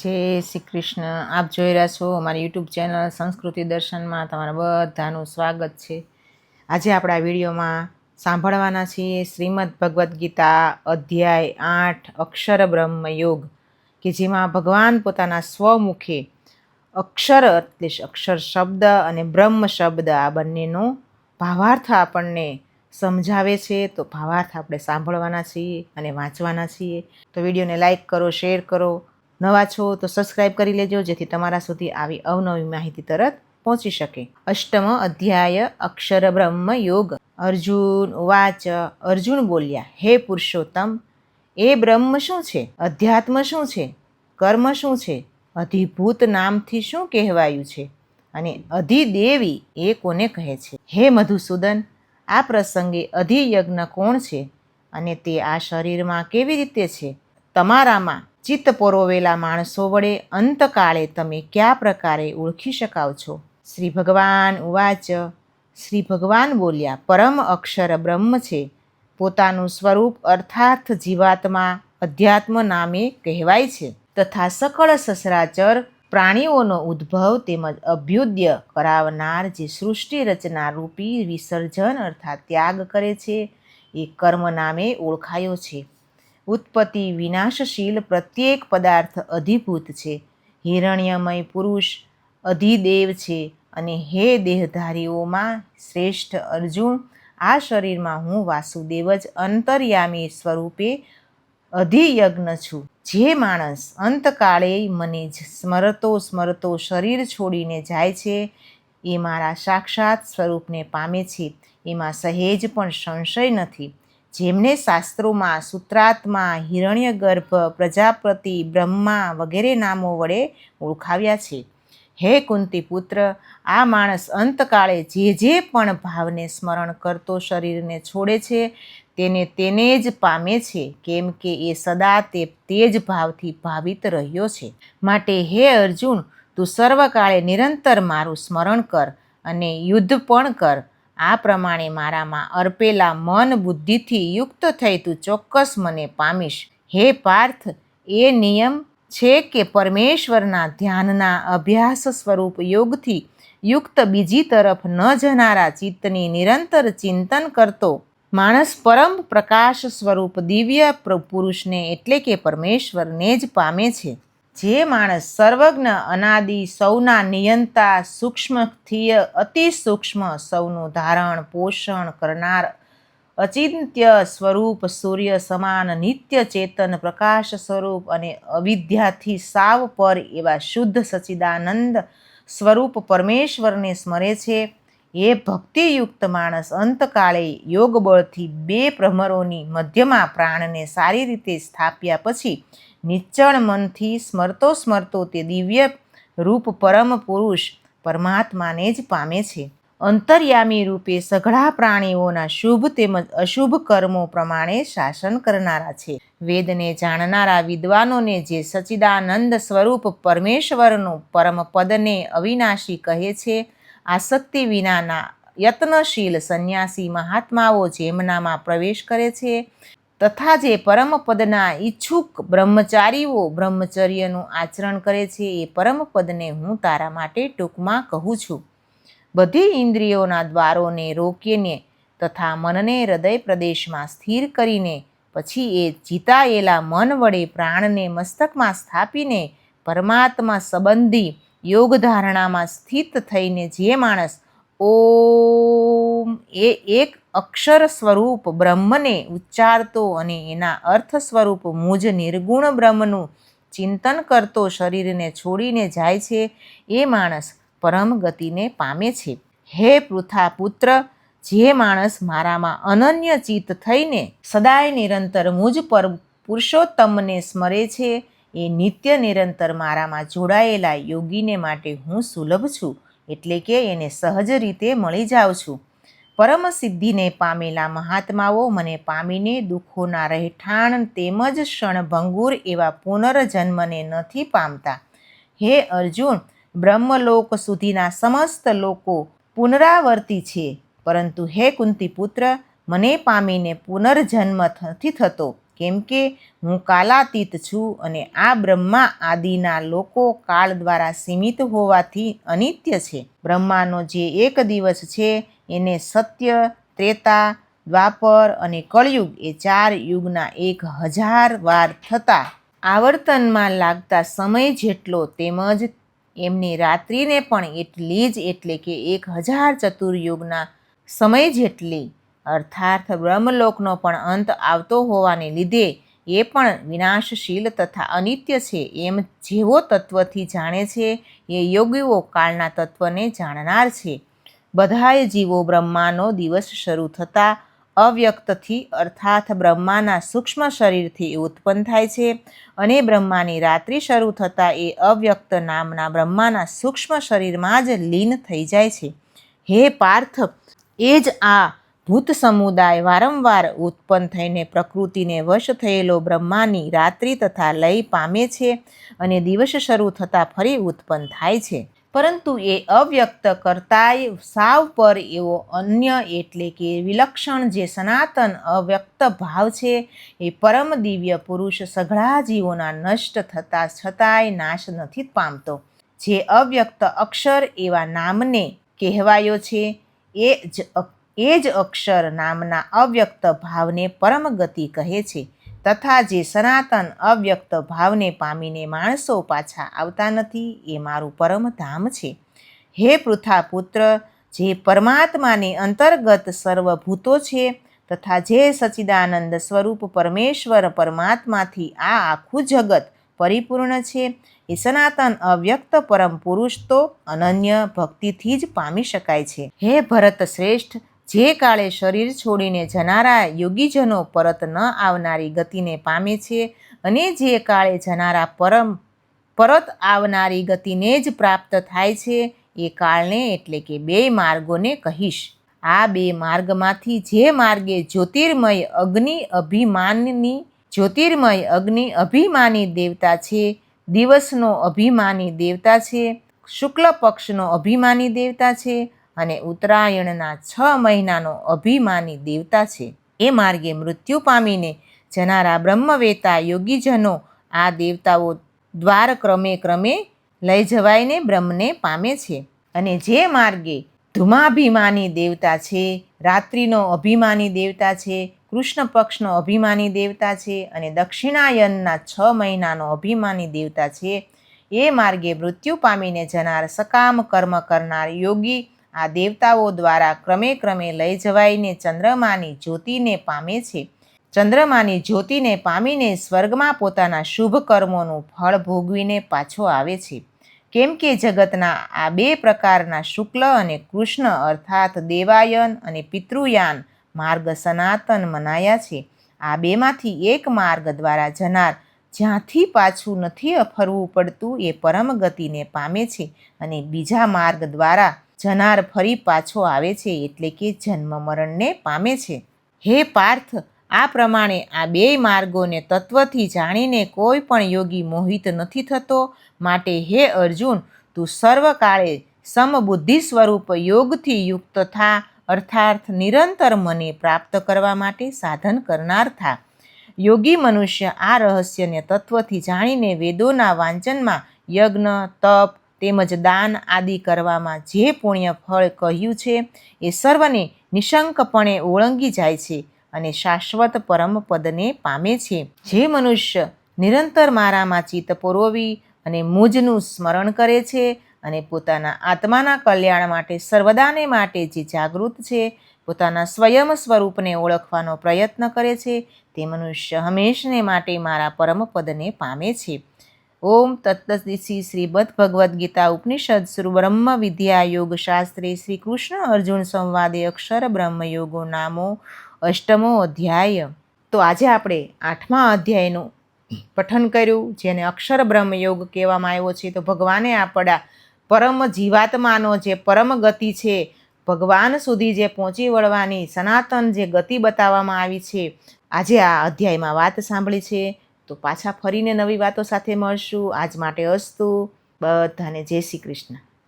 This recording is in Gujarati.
જય શ્રી કૃષ્ણ. આપ જોઈ રહ્યા છો અમારી યુટ્યુબ ચેનલ સંસ્કૃતિ દર્શનમાં. તમારા બધાનું સ્વાગત છે. આજે આપણા વિડીયોમાં સાંભળવાના છીએ શ્રીમદ ભગવદ્ ગીતા અધ્યાય આઠ, અક્ષર બ્રહ્મ યોગ, કે જેમાં ભગવાન પોતાના સ્વમુખે અક્ષર એટલે અક્ષર શબ્દ અને બ્રહ્મ શબ્દ આ બંનેનો ભાવાર્થ આપણને સમજાવે છે. તો ભાવાર્થ આપણે સાંભળવાના છીએ અને વાંચવાના છીએ. તો વિડીયોને લાઈક કરો, શેર કરો નવા છો તો સબસ્ક્રાઈબ કરી લેજો, જેથી તમારા સુધી આવી અવનવી માહિતી તરત પહોંચી શકે. અષ્ટમ અધ્યાય અક્ષર બ્રહ્મ યોગ. અર્જુન વાચ, અર્જુન બોલ્યા, હે પુરુષોત્તમ, એ બ્રહ્મ શું છે? અધ્યાત્મ શું છે? કર્મ શું છે? અધિભૂત નામથી શું કહેવાયું છે? અને અધિદેવી એ કોને કહે છે? હે મધુસૂદન, આ પ્રસંગે અધિયજ્ઞ કોણ છે? અને તે આ શરીરમાં કેવી રીતે છે? તમારામાં ચિત્ત પોરોવેલા માણસો વડે અંતકાળે તમે કયા પ્રકારે ઓળખી શકાવ છો? શ્રી ભગવાન ઉવાચ. શ્રી ભગવાન બોલ્યા, પરમ અક્ષર બ્રહ્મ છે. પોતાનું સ્વરૂપ અર્થાર્થ જીવાત્મા અધ્યાત્મ નામે કહેવાય છે તથા સકળ સસરાચર પ્રાણીઓનો ઉદ્ભવ તેમજ અભ્યુદય કરાવનાર જે સૃષ્ટિ રચના રૂપી વિસર્જન અર્થાત ત્યાગ કરે છે, એ કર્મ નામે ઓળખાયો છે. ઉત્પત્તિ વિનાશશીલ પ્રત્યેક પદાર્થ અધિભૂત છે. હિરણ્યમય પુરુષ અધિદેવ છે અને હે દેહધારીઓમાં શ્રેષ્ઠ અર્જુન, આ શરીરમાં હું વાસુદેવ જ અંતર્યામી સ્વરૂપે અધિયજ્ઞ છું. જે માણસ અંતકાળે મને સ્મરતો સ્મરતો શરીર છોડીને જાય છે, એ મારા સાક્ષાત સ્વરૂપને પામે છે. એમાં સહેજ પણ સંશય નથી. જેમને શાસ્ત્રોમાં સૂત્રાત્મા, હિરણ્યગર્ભ, પ્રજાપતિ, બ્રહ્મા વગેરે નામો વડે ઓળખાવ્યા છે. હે કુંતી પુત્ર આ માણસ અંતકાળે જે જે પણ ભાવને સ્મરણ કરતો શરીરને છોડે છે, તેને તેને જ પામે છે, કેમ કે એ સદા તે તે જ ભાવથી ભાવિત રહ્યો છે. માટે હે અર્જુન, તું સર્વકાળે નિરંતર મારું સ્મરણ કર અને યુદ્ધ પણ કર. આ પ્રમાણે મારામાં અર્પેલા મન બુદ્ધિથી યુક્ત થઈ તું ચોક્કસ મને પામીશ. હે પાર્થ, એ નિયમ છે કે પરમેશ્વરના ધ્યાનના અભ્યાસ સ્વરૂપ યોગથી યુક્ત બીજી તરફ ન જનારા ચિત્તની નિરંતર ચિંતન કરતો માણસ પરમ પ્રકાશ સ્વરૂપ દિવ્ય પુરુષને એટલે કે પરમેશ્વરને જ પામે છે. જે માણસ સર્વજ્ઞ, અનાદિ, સૌના નિયંતા સૂક્ષ્મથીય અતિ સૂક્ષ્મ સૌનું ધારણ, પોષણ કરનાર અચિંત્ય સ્વરૂપ સૂર્ય સમાન નિત્ય ચેતન પ્રકાશ સ્વરૂપ અને અવિદ્યાથી સાવ પર એવા શુદ્ધ સચિદાનંદ સ્વરૂપ પરમેશ્વરને સ્મરે છે. એ ભક્તિયુક્ત માણસ અંતકાળે યોગ બળથી બે પ્રહરોની મધ્યમાં પ્રાણને સારી રીતે સ્થાપ્યા પછી નિશ્ચળ મનથી સ્મરતો સ્મરતો તે દિવ્ય રૂપ પરમ પુરુષ પરમાત્માને જ પામે છે. અંતર્યામી રૂપે સઘળા પ્રાણીઓના શુભ તેમજ અશુભ કર્મો પ્રમાણે શાસન કરનારા છે. વેદને જાણનારા વિદ્વાનોને જે સચિદાનંદ સ્વરૂપ પરમેશ્વરનું પરમ પદને અવિનાશી કહે છે, આસક્તિ વિનાના યત્નશીલ સંન્યાસી મહાત્માઓ જેમનામાં પ્રવેશ કરે છે તથા જે પરમપદના ઈચ્છુક બ્રહ્મચારીઓ બ્રહ્મચર્યનું આચરણ કરે છે, એ પરમપદને હું તારા માટે ટૂંકમાં કહું છું. બધી ઇન્દ્રિયોના દ્વારોને રોકીને તથા મનને હૃદય પ્રદેશમાં સ્થિર કરીને પછી એ જીતાયેલા મન વડે પ્રાણને મસ્તકમાં સ્થાપીને પરમાત્મા સંબંધી યોગ ધારણામાં સ્થિત થઈને જે માણસ ઓમ. એ એક અક્ષર સ્વરૂપ બ્રહ્મને ઉચ્ચારતો અને એના અર્થ સ્વરૂપ મુજ નિર્ગુણ બ્રહ્મનું ચિંતન કરતો શરીરને છોડીને જાય છે એ માણસ પરમ ગતિને પામે છે. હે પૃથા પુત્ર જે માણસ મારામાં અનન્ય ચિત્ત થઈને સદાય નિરંતર મુજ પર પુરુષોત્તમને સ્મરે છે, એ નિત્ય નિરંતર મારામાં જોડાયેલા યોગીને માટે હું સુલભ છું. એટલે કે એને સહજ રીતે મળી જાઉં છું. પરમ સિદ્ધિને પામેલા મહાત્માઓ મને પામીને દુઃખોના રહેઠાણ તેમજ ક્ષણભંગુર એવા પુનર્જન્મને નથી પામતા. હે અર્જુન, બ્રહ્મલોક સુધીના સમસ્ત લોકો પુનરાવર્તી છે. પરંતુ હે કુંતી પુત્ર મને પામીને પુનર્જન્મ નથી થતો કેમ કે હું કાલાતીત છું અને આ બ્રહ્મા આદિના લોકો કાળ દ્વારા સીમિત હોવાથી અનિત્ય છે. બ્રહ્માનો જે એક દિવસ છે, એને સત્ય, ત્રેતા, દ્વાપર અને કળયુગ એ ચાર યુગના એક હજાર વાર થતા આવર્તનમાં લાગતા સમય જેટલો તેમજ એમની રાત્રિને પણ એટલી જ એટલે કે એક હજાર ચતુર્યુગના સમય જેટલી અર્થાત બ્રહ્મલોકનો પણ અંત આવતો હોવાને લીધે એ પણ વિનાશશીલ તથા અનિત્ય છે એમ જેવો તત્વથી જાણે છે, એ યોગીઓ કાળના તત્વને જાણનાર છે. બધાએ જીવો બ્રહ્માનો દિવસ શરૂ થતાં અવ્યક્તથી અર્થાત બ્રહ્માના સૂક્ષ્મ શરીરથી ઉત્પન્ન થાય છે અને બ્રહ્માની રાત્રિ શરૂ થતાં એ અવ્યક્ત નામના બ્રહ્માના સૂક્ષ્મ શરીરમાં જ લીન થઈ જાય છે. હે પાર્થ, એ જ આ ભૂત સમુદાય વારંવાર ઉત્પન્ન થઈને પ્રકૃતિને વશ થયેલો બ્રહ્માની રાત્રિ તથા લય પામે છે અને દિવસ શરૂ થતાં ફરી ઉત્પન્ન થાય છે. પરંતુ એ અવ્યક્ત કરતાય સાવ પર એવો અન્ય એટલે કે વિલક્ષણ જે સનાતન અવ્યક્ત ભાવ છે એ પરમ દિવ્ય પુરુષ સઘળા જીવોના નષ્ટ થતાં છતાંય નાશ નથી પામતો. જે અવ્યક્ત અક્ષર એવા નામને કહેવાયો છે, એ જ એ જ અક્ષર નામના અવ્યક્ત ભાવને પરમ ગતિ કહે છે, તથા જે સનાતન અવ્યક્ત ભાવને પામીને માણસો પાછા આવતા નથી, એ મારું પરમ ધામ છે. હે પૃથા પુત્ર જે પરમાત્માની અંતર્ગત સર્વભૂતો છે, તથા જે સચિદાનંદ સ્વરૂપ પરમેશ્વર પરમાત્માથી આ આખું જગત પરિપૂર્ણ છે, એ સનાતન અવ્યક્ત પરમ પુરુષ તો અનન્ય ભક્તિથી જ પામી શકાય છે. હે ભરત શ્રેષ્ઠ જે કાળે શરીર છોડીને જનારા યોગીજનો પરત ન આવનારી ગતિને પામે છે અને જે કાળે જનારા પરમ, પરત આવનારી ગતિને જ પ્રાપ્ત થાય છે, એ કાળને એટલે કે બે માર્ગોને કહીશ. આ બે માર્ગમાંથી જે માર્ગે જ્યોતિર્મય અગ્નિ અભિમાનની, જ્યોતિર્મય અગ્નિ અભિમાની દેવતા છે, દિવસનો અભિમાની દેવતા છે, શુક્લ પક્ષનો અભિમાની દેવતા છે અને ઉત્તરાયણના છ મહિનાનો અભિમાની દેવતા છે. એ માર્ગે મૃત્યુ પામીને જનારા બ્રહ્મવેતા યોગીજનો આ દેવતાઓ દ્વાર ક્રમે ક્રમે લઈ જવાઈને બ્રહ્મને પામે છે. અને જે માર્ગે ધુમાભિમાની દેવતા છે, રાત્રિનો અભિમાની દેવતા છે, કૃષ્ણ પક્ષનો અભિમાની દેવતા છે અને દક્ષિણાયનના છ મહિનાનો અભિમાની દેવતા છે, એ માર્ગે મૃત્યુ પામીને જનાર સકામ કર્મ કરનાર યોગી આ દેવતાઓ દ્વારા ક્રમે ક્રમે લઈ જવાઈને ચંદ્રમાની જ્યોતિને પામે છે. ચંદ્રમાની જ્યોતિને પામીને સ્વર્ગમાં પોતાના શુભ કર્મોનું ફળ ભોગવીને પાછો આવે છે. કેમ કે જગતના આ બે પ્રકારના શુક્લ અને કૃષ્ણ અર્થાત દેવાયન અને પિતૃયાન માર્ગ સનાતન મનાયા છે. આ બેમાંથી એક માર્ગ દ્વારા જનાર જ્યાંથી પાછું નથી ફરવું પડતું એ પરમ ગતિને પામે છે અને બીજા માર્ગ દ્વારા જનાર ફરી પાછો આવે છે એટલે કે જન્મ મરણને પામે છે. હે પાર્થ, આ પ્રમાણે આ બે માર્ગોને તત્વથી જાણીને કોઈ પણ યોગી મોહિત નથી થતો. માટે હે અર્જુન, તું સર્વકાળે સમબુદ્ધિ સ્વરૂપ યોગથી યુક્ત થા, અર્થાર્થ નિરંતર મને પ્રાપ્ત કરવા માટે સાધન કરનાર થા. યોગી મનુષ્ય આ રહસ્યને તત્વથી જાણીને વેદોના વાંચનમાં યજ્ઞ, તપ તેમજ દાન આદિ કરવામાં જે પુણ્ય ફળ કહ્યું છે, એ સર્વને નિશંકપણે ઓળંગી જાય છે અને શાશ્વત પરમ પદને પામે છે. જે મનુષ્ય નિરંતર મારામાં ચિત્ત પૂર્વવી અને મુજનું સ્મરણ કરે છે અને પોતાના આત્માના કલ્યાણ માટે સર્વદાને માટે જે જાગૃત છે, પોતાના સ્વયં સ્વરૂપને ઓળખવાનો પ્રયત્ન કરે છે, તે મનુષ્ય હંમેશને માટે મારા પરમ પદને પામે છે. ઓમ તત્તદિશી શ્રીમદ ભગવદ્ ગીતા ઉપનિષદ શ્રી બ્રહ્મ વિદ્યા યોગ શાસ્ત્રી શ્રી કૃષ્ણ અર્જુન સંવાદે અક્ષર બ્રહ્મયોગો નામો અષ્ટમો અધ્યાય. તો આજે આપણે આઠમા અધ્યાયનું પઠન કર્યું, જેને અક્ષર બ્રહ્મયોગ કહેવામાં આવ્યો છે. તો ભગવાને આપણા પરમ જીવાત્માનો જે પરમ ગતિ છે, ભગવાન સુધી જે પહોંચી વળવાની સનાતન જે ગતિ બતાવવામાં આવી છે, આજે આ અધ્યાયમાં વાત સાંભળી છે. તો પાછા ફરીને નવી વાતો સાથે મળશું. આજ માટે અસ્તુ. બધાને જય શ્રી કૃષ્ણ.